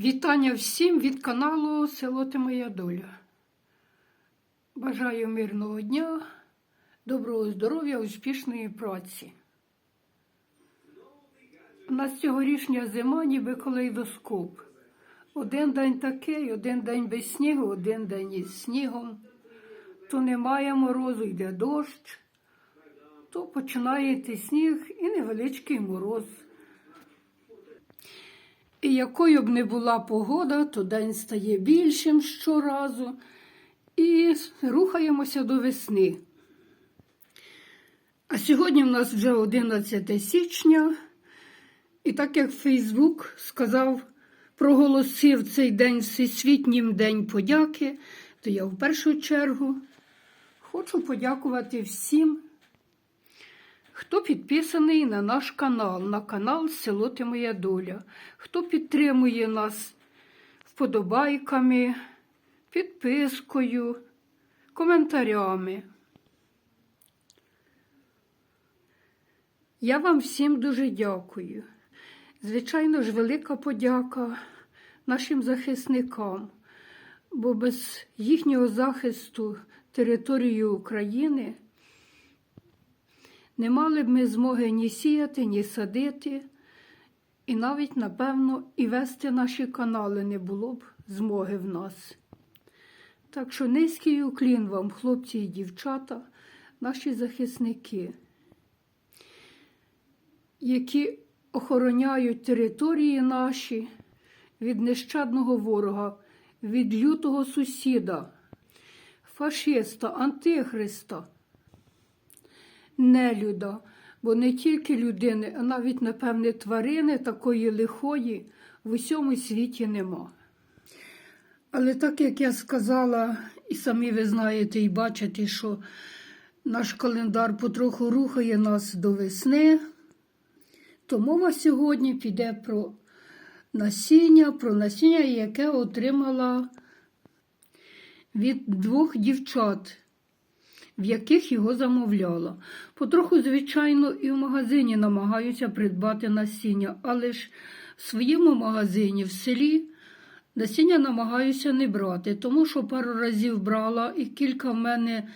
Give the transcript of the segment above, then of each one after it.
Вітання всім від каналу Село Ти Моя Доля. Бажаю мирного дня, доброго здоров'я, успішної праці. У нас цьогорічня зима, ніби калейдоскоп. Один день такий, один день без снігу, один день із снігом. То немає морозу, йде дощ, то починає йти сніг і невеличкий мороз. І якою б не була погода, то день стає більшим щоразу. І рухаємося до весни. А сьогодні в нас вже 11 січня. І так як Фейсбук сказав, проголосив цей день Всесвітнім День подяки, то я в першу чергу хочу подякувати всім, Хто підписаний на наш канал, на канал Село Ти Моя Доля, хто підтримує нас вподобайками, підпискою, коментарями. Я вам всім дуже дякую. Звичайно ж, велика подяка нашим захисникам, бо без їхнього захисту території України. Не мали б ми змоги ні сіяти, ні садити, і навіть, напевно, і вести наші канали не було б змоги в нас. Так що низький уклін вам, хлопці і дівчата, наші захисники, які охороняють території наші від нещадного ворога, від лютого сусіда, фашиста, антихриста нелюда, бо не тільки людини, а навіть, напевне, тварини такої лихої в усьому світі нема. Але так як я сказала, і самі ви знаєте і бачите, що наш календар потроху рухає нас до весни, то мова сьогодні піде про насіння, про насіння, яке отримала від двох дівчат в яких його замовляла. Потроху, звичайно, і в магазині намагаюся придбати насіння, але ж в своєму магазині в селі насіння намагаюся не брати, тому що пару разів брала і кілька в мене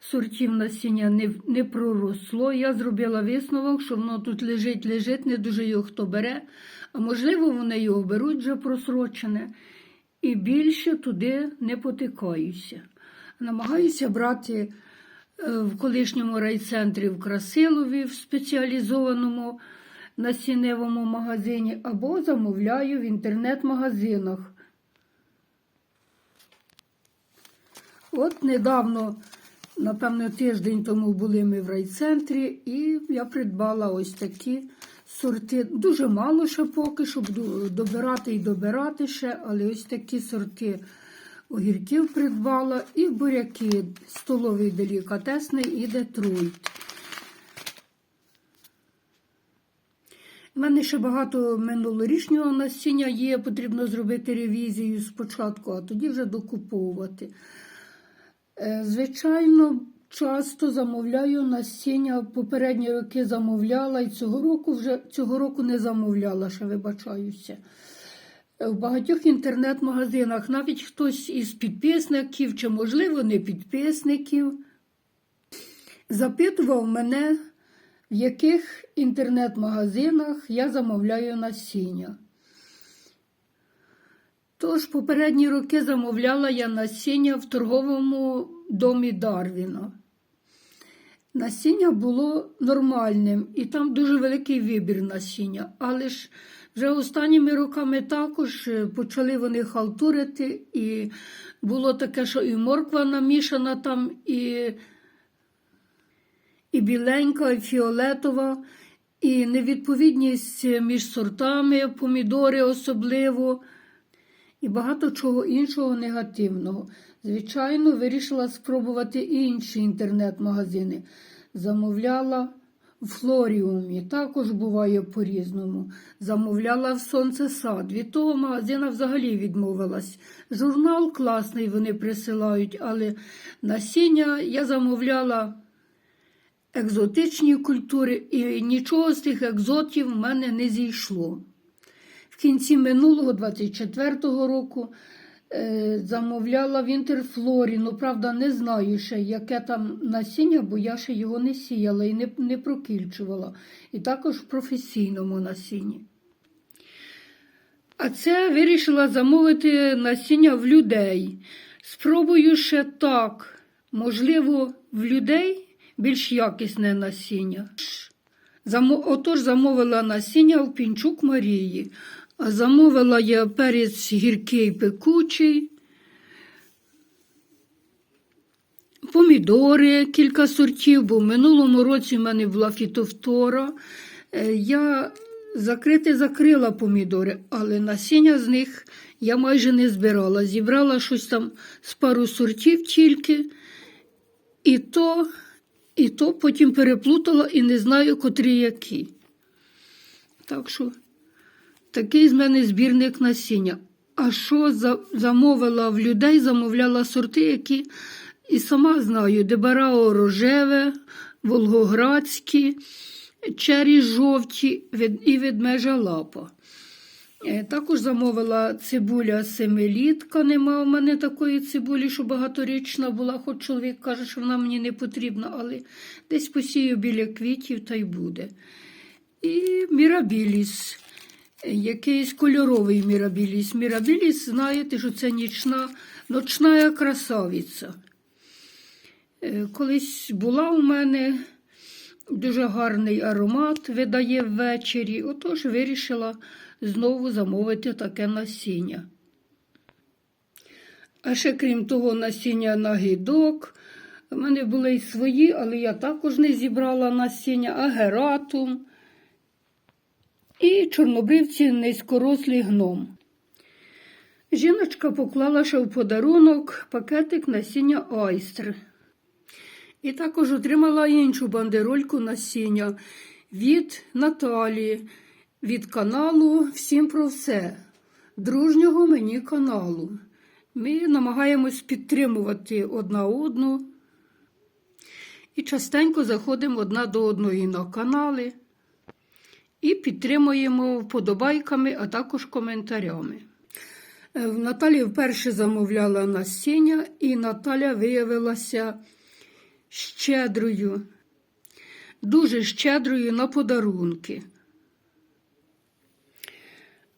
сортів насіння не не проросло. Я зробила висновок, що воно тут лежить, лежить, не дуже його хто бере, а можливо, вони його беруть вже просрочене. І більше туди не потикаюся. Намагаюся брати в колишньому райцентрі в Красилові в спеціалізованому насінневому магазині або замовляю в інтернет-магазинах. От недавно, напевно, тиждень тому були ми в райцентрі, і я придбала ось такі сорти. Дуже мало ще поки, щоб добирати і добирати ще, але ось такі сорти огірків придбала і буряки столовий делікатесний і детройт. У мене ще багато минулорічнього насіння є, потрібно зробити ревізію спочатку, а тоді вже докуповувати. Е, звичайно, часто замовляю насіння. Попередні роки замовляла і цього року вже цього року не замовляла, ще вибачаюся в багатьох інтернет-магазинах, навіть хтось із підписників, чи, можливо, не підписників, запитував мене, в яких інтернет-магазинах я замовляю насіння. Тож, попередні роки замовляла я насіння в торговому домі Дарвіна. Насіння було нормальним, і там дуже великий вибір насіння, але ж вже останніми роками також е, почали вони халтурити, і було таке, що і морква намішана там, і і біленька, і фіолетова, і невідповідність між сортами, помідори особливо, і багато чого іншого негативного. Звичайно, вирішила спробувати інші інтернет-магазини. Замовляла в флоріумі також буває по-різному. Замовляла в сонцесад. Від того магазина взагалі відмовилась. Журнал класний вони присилають, але насіння я замовляла екзотичні культури, і нічого з тих екзотів в мене не зійшло. в кінці минулого 24-го року замовляла в інтерфлорі. Ну, правда, не знаю ще, яке там насіння, бо я ще його не сіяла і не, не прокільчувала. І також в професійному насінні. А це вирішила замовити насіння в людей. Спробую ще так. Можливо, в людей більш якісне насіння. Отож замовила насіння в Пінчук Марії. Замовила я перець гіркий пекучий, помідори кілька сортів, бо в минулому році в мене була фітофтора. Е, Я закрити закрила помідори, але насіння з них я майже не збирала. Зібрала щось там з пару сортів тільки. І то, і то потім переплутала і не знаю, котрі які. Так що такий з мене збірник насіння. А що замовила в людей, замовляла сорти, які і сама знаю, Дебарао рожеве, волгоградські, чері жовті і ведмежа лапа. Е, Також замовила цибуля семилітка. Нема у мене такої цибулі, що багаторічна була, хоч чоловік каже, що вона мені не потрібна, але десь посію біля квітів та й буде. І мірабіліс, якийсь кольоровий мірабіліс. Мірабіліс, знаєте, що це нічна, ночна красавиця. Е, Колись була у мене дуже гарний аромат, видає ввечері, отож вирішила знову замовити таке насіння. А ще крім того, насіння на гідок. У мене були й свої, але я також не зібрала насіння, агератум і чорнобривці низькорослий гном. Жіночка поклала ще в подарунок пакетик насіння айстр. І також отримала іншу бандерольку насіння від Наталії, від каналу Всім про все, дружнього мені каналу. Ми намагаємось підтримувати одна одну і частенько заходимо одна до одної на канали і підтримуємо вподобайками, а також коментарями. Е, В Наталі вперше замовляла насіння, і Наталя виявилася щедрою, дуже щедрою на подарунки.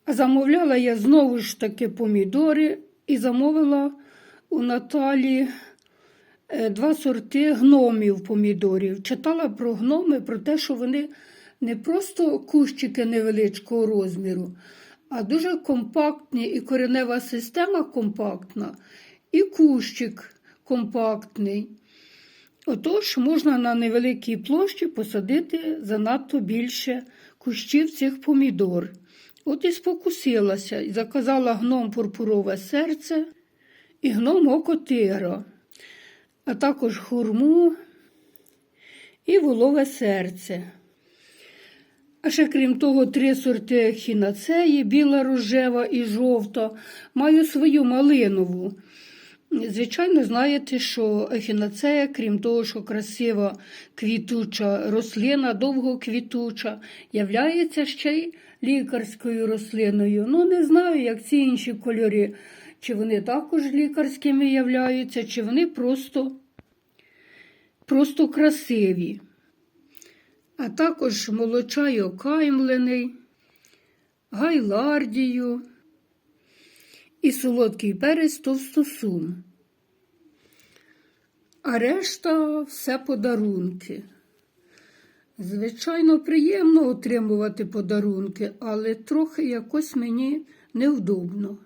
Замовляла я знову ж таки помідори і замовила у Наталі е, два сорти гномів помідорів. Читала про гноми, про те, що вони не просто кущики невеличкого розміру, а дуже компактні, і коренева система компактна, і кущик компактний. Отож, можна на невеликій площі посадити занадто більше кущів цих помідор. От і спокусилася і заказала гном пурпурове серце і гном око тигра, а також хурму і волове серце. А ще крім того, три сорти хінацеї, біла рожева і жовта, маю свою малинову. Звичайно, знаєте, що ехінацея, крім того, що красива квітуча рослина, довгоквітуча, являється ще й лікарською рослиною. Ну, не знаю, як ці інші кольори, чи вони також лікарськими являються, чи вони просто, просто красиві. А також молочай окаймлений, гайлардію і солодкий перець товстосум. А решта все подарунки. Звичайно, приємно отримувати подарунки, але трохи якось мені невдобно.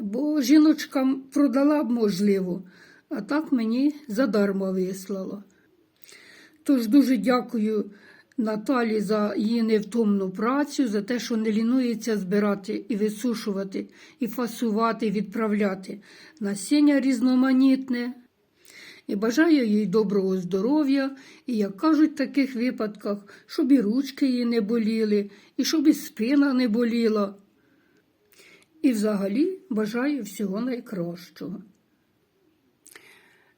Бо жіночка продала б, можливо, а так мені задарма вислала. Тож дуже дякую Наталі за її невтомну працю, за те, що не лінується збирати і висушувати, і фасувати, і відправляти насіння різноманітне. І бажаю їй доброго здоров'я, і, як кажуть в таких випадках, щоб і ручки її не боліли, і щоб і спина не боліла. І взагалі бажаю всього найкращого.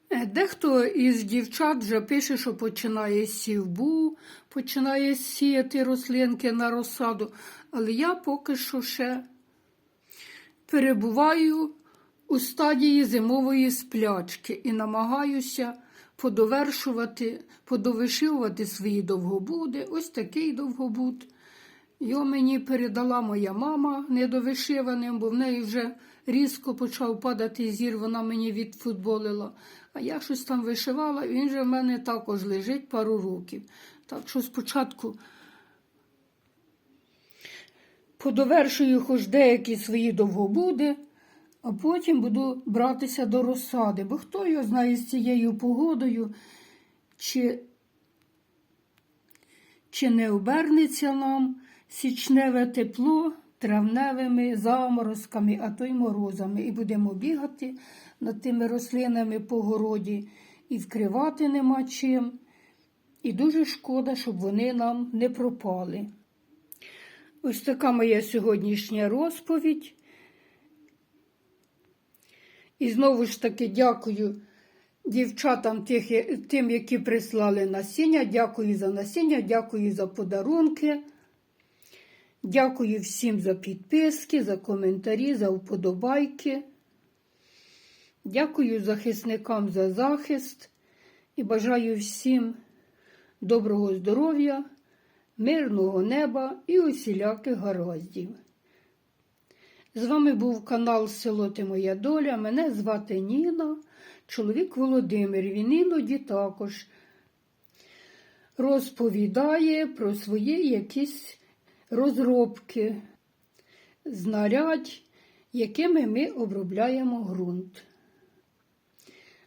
Е, Дехто із дівчат вже пише, що починає сівбу, починає сіяти рослинки на розсаду, але я поки що ще перебуваю у стадії зимової сплячки і намагаюся подовершувати, подовишивувати свої довгобуди. Ось такий довгобуд. Його мені передала моя мама недовишиваним, бо в неї вже різко почав падати зір, вона мені відфутболила. А я щось там вишивала, і він же в мене також лежить пару років. Так що спочатку подовершую хоч деякі свої довгобуди, а потім буду братися до розсади. Бо хто його знає з цією погодою, чи, чи не обернеться нам січневе тепло травневими заморозками, а то й морозами. І будемо бігати над тими рослинами по городі і вкривати нема чим. І дуже шкода, щоб вони нам не пропали. Ось така моя сьогоднішня розповідь. І знову ж таки дякую дівчатам тих, тим, які прислали насіння. Дякую за насіння, дякую за подарунки. Дякую всім за підписки, за коментарі, за вподобайки. Дякую захисникам за захист і бажаю всім доброго здоров'я, мирного неба і усіляких гараздів. З вами був канал Село Ти Моя Доля. Мене звати Ніна, чоловік Володимир. Він іноді також розповідає про свої якісь розробки, знарядь, якими ми обробляємо ґрунт.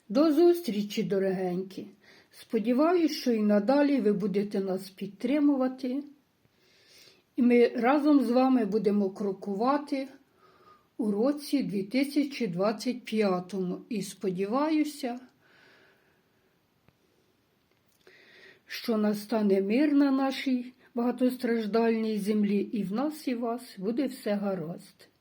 До зустрічі, дорогенькі! Сподіваюсь, що і надалі ви будете нас підтримувати, і ми разом з вами будемо крокувати у році 2025. І сподіваюся, що настане мир на нашій багатостраждальній землі, і в нас і вас буде все гаразд.